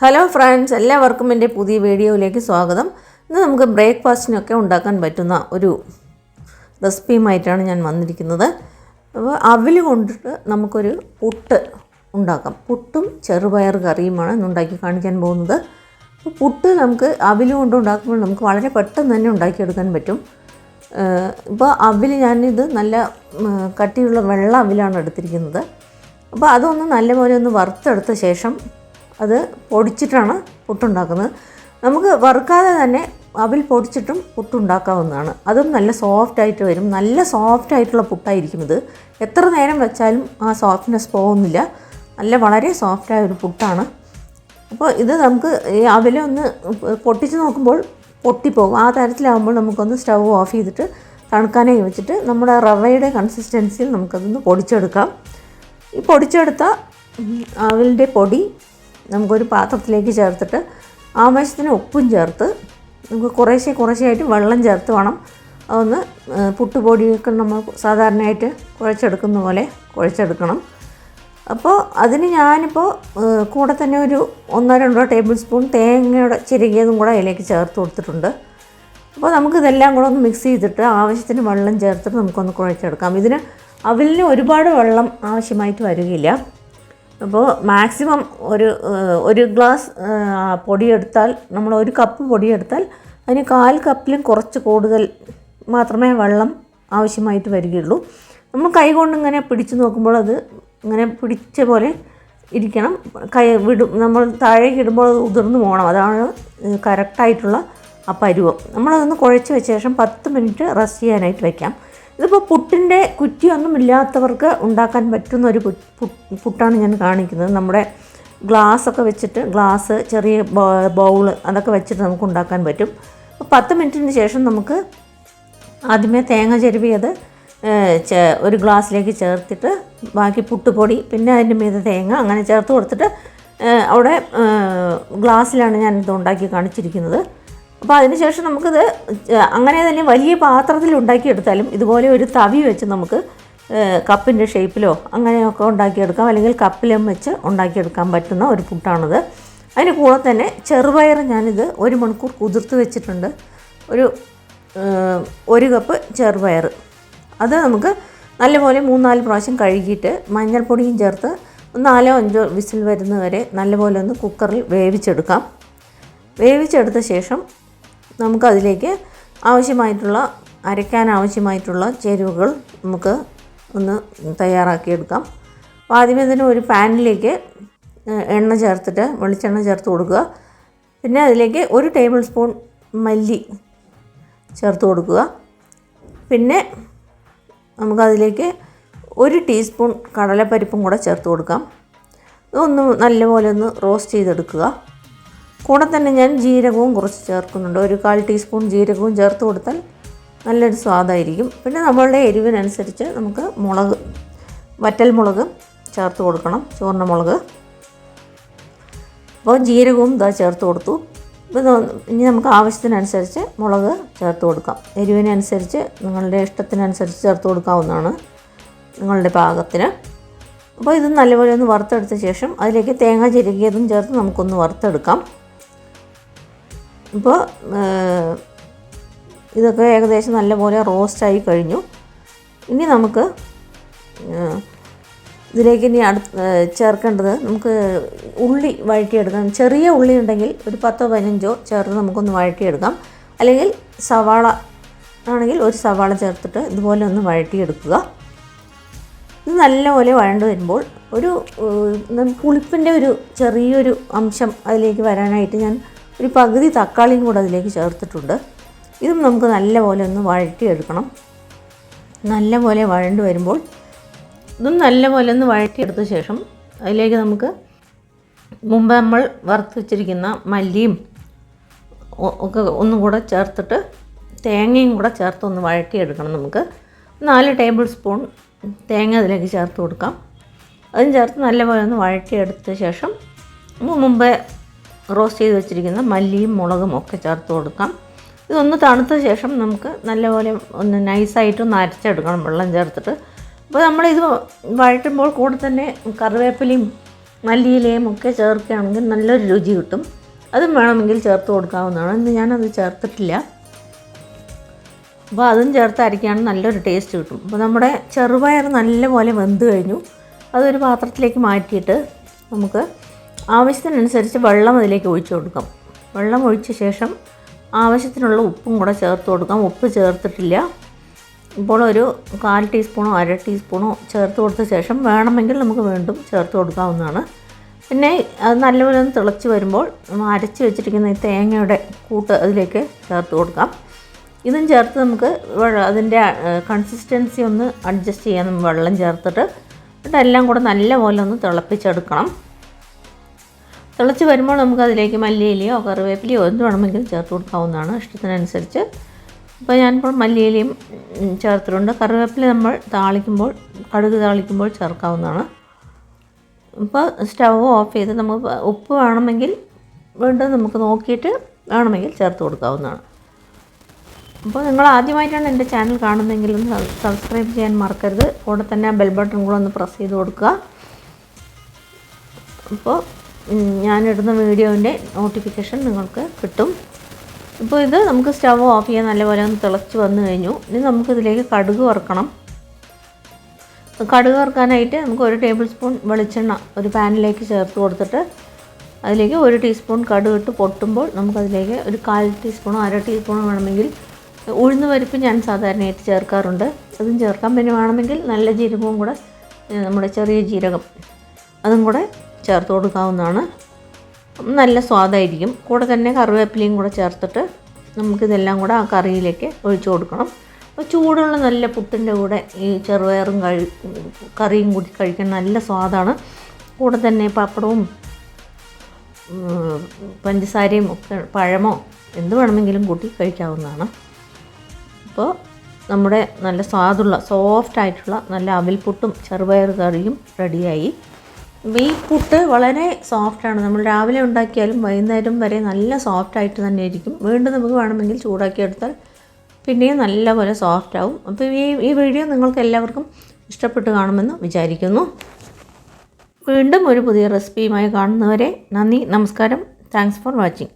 Hello friends എല്ലാവർക്കും എന്റെ പുതിയ വീഡിയോയിലേക്ക് സ്വാഗതം. ഇന്ന് നമുക്ക് ബ്രേക്ക്ഫാസ്റ്റിനൊക്കെ ഉണ്ടാക്കാൻ പറ്റുന്ന ഒരു റെസിപ്പിയുമായിട്ടാണ് ഞാൻ വന്നിരിക്കുന്നത്. അപ്പോൾ അവിൽ കൊണ്ടിട്ട് നമുക്കൊരു പുട്ട് ഉണ്ടാക്കാം. പുട്ടും ചെറുപയർ കറിയുമാണ് ഇന്ന് ഉണ്ടാക്കി കാണിക്കാൻ പോകുന്നത്. അപ്പോൾ പുട്ട് നമുക്ക് അവിൽ കൊണ്ട് ഉണ്ടാക്കുമ്പോൾ നമുക്ക് വളരെ പെട്ടെന്ന് തന്നെ ഉണ്ടാക്കിയെടുക്കാൻ പറ്റും. ഇപ്പോൾ അവിൽ ഞാനിത് നല്ല കട്ടിയുള്ള വെള്ള അവിലാണ് എടുത്തിരിക്കുന്നത്. അപ്പോൾ അതൊന്ന് നല്ലപോലെ ഒന്ന് വറുത്തെടുത്ത ശേഷം അത് പൊടിച്ചിട്ടാണ് പുട്ടുണ്ടാക്കുന്നത്. നമുക്ക് വറുക്കാതെ തന്നെ അവിൽ പൊടിച്ചിട്ടും പുട്ടുണ്ടാക്കാവുന്നതാണ്. അതും നല്ല സോഫ്റ്റായിട്ട് വരും. നല്ല സോഫ്റ്റ് ആയിട്ടുള്ള പുട്ടായിരിക്കും ഇത്. എത്ര നേരം വെച്ചാലും ആ സോഫ്റ്റ്നെസ് പോകുന്നില്ല. നല്ല വളരെ സോഫ്റ്റായ ഒരു പുട്ടാണ്. അപ്പോൾ ഇത് നമുക്ക് ഈ അവിലെ ഒന്ന് പൊട്ടിച്ച് നോക്കുമ്പോൾ പൊട്ടിപ്പോകും. ആ തരത്തിലാകുമ്പോൾ നമുക്കൊന്ന് സ്റ്റൗ ഓഫ് ചെയ്തിട്ട് തണുക്കാനായി വെച്ചിട്ട് നമ്മുടെ റവയുടെ കൺസിസ്റ്റൻസിയിൽ നമുക്കതൊന്ന് പൊടിച്ചെടുക്കാം. ഈ പൊടിച്ചെടുത്ത അവിലിന്റെ പൊടി നമുക്കൊരു പാത്രത്തിലേക്ക് ചേർത്തിട്ട് ആവശ്യത്തിന് ഉപ്പും ചേർത്ത് നമുക്ക് കുറേശ്ശെ ആയിട്ട് വെള്ളം ചേർത്ത് വേണം. അതൊന്ന് പുട്ടുപൊടിയൊക്കെ നമ്മൾ സാധാരണയായിട്ട് കുഴച്ചെടുക്കുന്ന പോലെ കുഴച്ചെടുക്കണം. അപ്പോൾ അതിന് ഞാനിപ്പോൾ കൂടെ തന്നെ ഒരു ഒന്നോ രണ്ടോ ടേബിൾ സ്പൂൺ തേങ്ങയുടെ ചിരകിയതും കൂടെ അതിലേക്ക് ചേർത്ത് കൊടുത്തിട്ടുണ്ട്. അപ്പോൾ നമുക്കിതെല്ലാം കൂടെ ഒന്ന് മിക്സ് ചെയ്തിട്ട് ആവശ്യത്തിന് വെള്ളം ചേർത്തിട്ട് നമുക്കൊന്ന് കുഴച്ചെടുക്കാം. ഇതിന് അവലിന് ഒരുപാട് വെള്ളം ആവശ്യമായിട്ട് വരികയില്ല. അപ്പോൾ മാക്സിമം ഒരു ഒരു ഗ്ലാസ് പൊടിയെടുത്താൽ നമ്മൾ ഒരു കപ്പ് പൊടിയെടുത്താൽ അതിന് കാൽ കപ്പിലും കുറച്ച് കൂടുതൽ മാത്രമേ വെള്ളം ആവശ്യമായിട്ട് വരികയുള്ളൂ. നമ്മൾ കൈ കൊണ്ട് ഇങ്ങനെ പിടിച്ച് നോക്കുമ്പോൾ അത് ഇങ്ങനെ പിടിച്ച പോലെ ഇരിക്കണം. കൈ വിടും നമ്മൾ താഴേക്ക് ഇടുമ്പോൾ അത് ഉതിർന്നു പോകണം. അതാണ് കറക്റ്റായിട്ടുള്ള ആ പരുവം. നമ്മളതൊന്ന് കുഴച്ച് വെച്ച ശേഷം പത്ത് മിനിറ്റ് റെസ്റ്റ് ചെയ്യാനായിട്ട് വെക്കാം. ഇതിപ്പോൾ പുട്ടിന്റെ കുറ്റിയൊന്നും ഇല്ലാത്തവർക്ക് ഉണ്ടാക്കാൻ പറ്റുന്ന ഒരു പുട്ടാണ് ഞാൻ കാണിക്കുന്നത്. നമ്മുടെ ഗ്ലാസ്സൊക്കെ വെച്ചിട്ട് ഗ്ലാസ് ചെറിയ ബൗൾ അതൊക്കെ വെച്ചിട്ട് നമുക്ക് ഉണ്ടാക്കാൻ പറ്റും. അപ്പോൾ പത്ത് മിനിറ്റിന് ശേഷം നമുക്ക് ആദ്യമേ തേങ്ങ ചെരുവിയത് ഒരു ഗ്ലാസ്സിലേക്ക് ചേർത്തിട്ട് ബാക്കി പുട്ടുപൊടി പിന്നെ അതിന്റെ മീതെ തേങ്ങ അങ്ങനെ ചേർത്ത് കൊടുത്തിട്ട് അവിടെ ഗ്ലാസ്സിലാണ് ഞാനിത് ഉണ്ടാക്കി കാണിച്ചിരിക്കുന്നത്. അപ്പോൾ അതിനുശേഷം നമുക്കിത് അങ്ങനെ തന്നെ വലിയ പാത്രത്തിൽ ഉണ്ടാക്കിയെടുത്താലും ഇതുപോലെ ഒരു തവി വെച്ച് നമുക്ക് കപ്പിന്റെ ഷേപ്പിലോ അങ്ങനെയൊക്കെ ഉണ്ടാക്കിയെടുക്കാം. അല്ലെങ്കിൽ കപ്പിലും വെച്ച് ഉണ്ടാക്കിയെടുക്കാൻ പറ്റുന്ന ഒരു പുട്ടാണിത്. അതിന് കൂടെ തന്നെ ചെറുപയർ ഞാനിത് ഒരു മണിക്കൂർ കുതിർത്ത് വെച്ചിട്ടുണ്ട്. ഒരു ഒരു കപ്പ് ചെറുപയർ അത് നമുക്ക് നല്ലപോലെ മൂന്നാൽ പ്രാവശ്യം കഴുകിയിട്ട് മഞ്ഞൾപ്പൊടിയും ചേർത്ത് നാലോ അഞ്ചോ വിസിൽ വരുന്നവരെ നല്ലപോലെ ഒന്ന് കുക്കറിൽ വേവിച്ചെടുക്കാം. വേവിച്ചെടുത്ത ശേഷം നമുക്കതിലേക്ക് ആവശ്യമായിട്ടുള്ള അരയ്ക്കാൻ ആവശ്യമായിട്ടുള്ള ചേരുവകൾ നമുക്ക് ഒന്ന് തയ്യാറാക്കിയെടുക്കാം. അപ്പോൾ ആദ്യമേ തന്നെ ഒരു പാനിലേക്ക് എണ്ണ ചേർത്തിട്ട് വെളിച്ചെണ്ണ ചേർത്ത് കൊടുക്കുക. പിന്നെ അതിലേക്ക് ഒരു ടേബിൾ സ്പൂൺ മല്ലി ചേർത്ത് കൊടുക്കുക. പിന്നെ നമുക്കതിലേക്ക് ഒരു ടീസ്പൂൺ കടലപ്പരിപ്പും കൂടെ ചേർത്ത് കൊടുക്കാം. ഇതൊന്ന് നല്ലപോലെ ഒന്ന് റോസ്റ്റ് ചെയ്തെടുക്കുക. കൂടെ തന്നെ ഞാൻ ജീരകവും കുറച്ച് ചേർക്കുന്നുണ്ട്. ഒരു കാൽ ടീസ്പൂൺ ജീരകവും ചേർത്ത് കൊടുത്താൽ നല്ലൊരു സ്വാദായിരിക്കും. പിന്നെ നമ്മളുടെ എരിവിനനുസരിച്ച് നമുക്ക് മുളക് വറ്റൽ മുളക് ചേർത്ത് കൊടുക്കണം ചുവന്ന മുളക്. അപ്പോൾ ജീരകവും ഇതാ ചേർത്ത് കൊടുത്തു. ഇനി നമുക്ക് ആവശ്യത്തിനനുസരിച്ച് മുളക് ചേർത്ത് കൊടുക്കാം. എരിവിനനുസരിച്ച് നിങ്ങളുടെ ഇഷ്ടത്തിനനുസരിച്ച് ചേർത്ത് കൊടുക്കാവുന്നതാണ് നിങ്ങളുടെ പാകത്തിന്. അപ്പോൾ ഇത് നല്ലപോലെ ഒന്ന് വറുത്തെടുത്ത ശേഷം അതിലേക്ക് തേങ്ങ ചിരകിയതും ചേർത്ത് നമുക്കൊന്ന് വറുത്തെടുക്കാം. ഇപ്പോൾ ഇതൊക്കെ ഏകദേശം നല്ലപോലെ റോസ്റ്റായി കഴിഞ്ഞു. ഇനി നമുക്ക് ഇതിലേക്ക് ഇനി അടു ചേർക്കേണ്ടത് നമുക്ക് ഉള്ളി വഴറ്റിയെടുക്കാം. ചെറിയ ഉള്ളി ഉണ്ടെങ്കിൽ ഒരു പത്തോ പതിനഞ്ചോ ചേർത്ത് നമുക്കൊന്ന് വഴറ്റിയെടുക്കാം. അല്ലെങ്കിൽ സവാള ആണെങ്കിൽ ഒരു സവാള ചേർത്തിട്ട് ഇതുപോലെ ഒന്ന് വഴറ്റിയെടുക്കുക. ഇത് നല്ലപോലെ വഴണ്ട് വരുമ്പോൾ ഒരു പുളിപ്പിന്റെ ഒരു ചെറിയൊരു അംശം അതിലേക്ക് വരാനായിട്ട് ഞാൻ ഒരു പകുതി തക്കാളിയും കൂടെ അതിലേക്ക് ചേർത്തിട്ടുണ്ട്. ഇതും നമുക്ക് നല്ലപോലെ ഒന്ന് വഴറ്റിയെടുക്കണം. നല്ലപോലെ വഴണ്ട് വരുമ്പോൾ ഇതും നല്ലപോലെ ഒന്ന് വഴറ്റിയെടുത്ത ശേഷം അതിലേക്ക് നമുക്ക് മുമ്പ് നമ്മൾ വറുത്ത് വെച്ചിരിക്കുന്ന മല്ലിയും ഒക്കെ ഒന്നും കൂടെ ചേർത്തിട്ട് തേങ്ങയും കൂടെ ചേർത്ത് ഒന്ന് വഴറ്റിയെടുക്കണം നമുക്ക്. നാല് ടേബിൾ സ്പൂൺ തേങ്ങ അതിലേക്ക് ചേർത്ത് കൊടുക്കാം. അതും ചേർത്ത് നല്ലപോലെ ഒന്ന് വഴറ്റിയെടുത്ത ശേഷം മുമ്പേ റോസ്റ്റ് ചെയ്ത് വെച്ചിരിക്കുന്ന മല്ലിയും മുളകും ഒക്കെ ചേർത്ത് കൊടുക്കാം. ഇതൊന്ന് തണുത്ത ശേഷം നമുക്ക് നല്ലപോലെ ഒന്ന് നൈസായിട്ട് ഒന്ന് അരച്ചെടുക്കണം വെള്ളം ചേർത്തിട്ട്. അപ്പോൾ നമ്മളിത് വഴറ്റുമ്പോൾ കൂടെ തന്നെ കറിവേപ്പിലയും മല്ലിയിലയും ഒക്കെ ചേർക്കുകയാണെങ്കിൽ നല്ലൊരു രുചി കിട്ടും. അതും വേണമെങ്കിൽ ചേർത്ത് കൊടുക്കാവുന്നതാണ്. ഇന്ന് ഞാനത് ചേർത്തിട്ടില്ല. അപ്പോൾ അതും ചേർത്ത് അരയ്ക്കുകയാണെങ്കിൽ നല്ലൊരു ടേസ്റ്റ് കിട്ടും. അപ്പോൾ നമ്മുടെ ചെറുപയർ നല്ലപോലെ വെന്ത് കഴിഞ്ഞു. അതൊരു പാത്രത്തിലേക്ക് മാറ്റിയിട്ട് നമുക്ക് ആവശ്യത്തിനനുസരിച്ച് വെള്ളം അതിലേക്ക് ഒഴിച്ചു കൊടുക്കാം. വെള്ളം ഒഴിച്ച ശേഷം ആവശ്യത്തിനുള്ള ഉപ്പും കൂടെ ചേർത്ത് കൊടുക്കാം. ഉപ്പ് ചേർത്തിട്ടില്ല. ഇപ്പോൾ ഒരു കാൽ ടീസ്പൂണോ അര ടീസ്പൂണോ ചേർത്ത് കൊടുത്ത ശേഷം വേണമെങ്കിൽ നമുക്ക് വീണ്ടും ചേർത്ത് കൊടുക്കാവുന്നതാണ്. പിന്നെ അത് നല്ലപോലെ ഒന്ന് തിളച്ച് വരുമ്പോൾ അരച്ച് വെച്ചിരിക്കുന്ന ഈ തേങ്ങയുടെ കൂട്ട് അതിലേക്ക് ചേർത്ത് കൊടുക്കാം. ഇതും ചേർത്ത് നമുക്ക് അതിന്റെ കൺസിസ്റ്റൻസി ഒന്ന് അഡ്ജസ്റ്റ് ചെയ്യാൻ വെള്ളം ചേർത്തിട്ട് എല്ലാം കൂടെ നല്ലപോലെ ഒന്ന് തിളപ്പിച്ചെടുക്കണം. തിളച്ച് വരുമ്പോൾ നമുക്ക് അതിലേക്ക് മല്ലിയിലയോ കറിവേപ്പിലയോ എന്ത് വേണമെങ്കിലും ചേർത്ത് കൊടുക്കാവുന്നതാണ് ഇഷ്ടത്തിനനുസരിച്ച്. അപ്പോൾ ഞാനിപ്പോൾ മല്ലിയിലയും ചേർത്തിട്ടുണ്ട്. കറിവേപ്പില നമ്മൾ താളിക്കുമ്പോൾ കടുക് താളിക്കുമ്പോൾ ചേർക്കാവുന്നതാണ്. ഇപ്പോൾ സ്റ്റവ് ഓഫ് ചെയ്ത് നമുക്ക് ഉപ്പ് വേണമെങ്കിൽ വീണ്ടും നമുക്ക് നോക്കിയിട്ട് വേണമെങ്കിൽ ചേർത്ത് കൊടുക്കാവുന്നതാണ്. അപ്പോൾ നിങ്ങൾ ആദ്യമായിട്ടാണ് എന്റെ ചാനൽ കാണുന്നതെങ്കിൽ ഒന്ന് സബ്- സബ്സ്ക്രൈബ് ചെയ്യാൻ മറക്കരുത്. കൂടെ തന്നെ ആ ബെൽ ബട്ടൺ കൂടെ ഒന്ന് പ്രസ് ചെയ്ത് കൊടുക്കുക. അപ്പോൾ ഞാനിടുന്ന വീഡിയോന്റെ നോട്ടിഫിക്കേഷൻ നിങ്ങൾക്ക് കിട്ടും. ഇപ്പോൾ ഇത് നമുക്ക് സ്റ്റവ് ഓഫ് ചെയ്യാൻ നല്ലപോലെ ഒന്ന് തിളച്ച് വന്നു കഴിഞ്ഞു. ഇനി നമുക്കിതിലേക്ക് കടുക് വറുക്കണം. കടുക് വറുക്കാനായിട്ട് നമുക്ക് ഒരു ടേബിൾ സ്പൂൺ വെളിച്ചെണ്ണ ഒരു പാനിലേക്ക് ചേർത്ത് കൊടുത്തിട്ട് അതിലേക്ക് ഒരു ടീസ്പൂൺ കടുക് ഇട്ട് പൊട്ടുമ്പോൾ നമുക്കതിലേക്ക് ഒരു കാൽ ടീസ്പൂണോ അര ടീസ്പൂണോ വേണമെങ്കിൽ ഉഴുന്ന് പരിപ്പ് ഞാൻ സാധാരണയായിട്ട് ചേർക്കാറുണ്ട്. അതും ചേർക്കാൻ പിന്നെ വേണമെങ്കിൽ നല്ല ജീരകവും കൂടെ നമ്മുടെ ചെറിയ ജീരകം അതും കൂടെ ചേർത്ത് കൊടുക്കാവുന്നതാണ്. നല്ല സ്വാദായിരിക്കും. കൂടെ തന്നെ കറിവേപ്പിലയും കൂടെ ചേർത്തിട്ട് നമുക്കിതെല്ലാം കൂടെ ആ കറിയിലേക്ക് ഒഴിച്ചു കൊടുക്കണം. അപ്പോൾ ചൂടുള്ള നല്ല പുട്ടിന്റെ കൂടെ ഈ ചെറുപയറും കഴി കറിയും കൂടി കഴിക്കാൻ നല്ല സ്വാദാണ്. കൂടെ തന്നെ പപ്പടവും പഞ്ചസാരയും ഒക്കെ പഴമോ എന്ത് വേണമെങ്കിലും കൂട്ടി കഴിക്കാവുന്നതാണ്. അപ്പോൾ നമ്മുടെ നല്ല സ്വാദുള്ള സോഫ്റ്റ് ആയിട്ടുള്ള നല്ല അവിൽപുട്ടും ചെറുപയർ കറിയും റെഡിയായി. ഈ പുട്ട് വളരെ സോഫ്റ്റാണ് നമ്മൾ രാവിലെ ഉണ്ടാക്കിയാലും വൈകുന്നേരം വരെ നല്ല സോഫ്റ്റ് ആയിട്ട് തന്നെ ഇരിക്കും. വീണ്ടും നമുക്ക് വേണമെങ്കിൽ ചൂടാക്കി എടുത്താൽ പിന്നെയും നല്ലപോലെ സോഫ്റ്റ് ആവും. അപ്പോൾ ഈ ഈ വീഡിയോ നിങ്ങൾക്ക് എല്ലാവർക്കും ഇഷ്ടപ്പെട്ട് കാണുമെന്ന് വിചാരിക്കുന്നു. വീണ്ടും ഒരു പുതിയ റെസിപ്പിയുമായി കാണുന്നവരെ നന്ദി നമസ്കാരം. Thanks for watching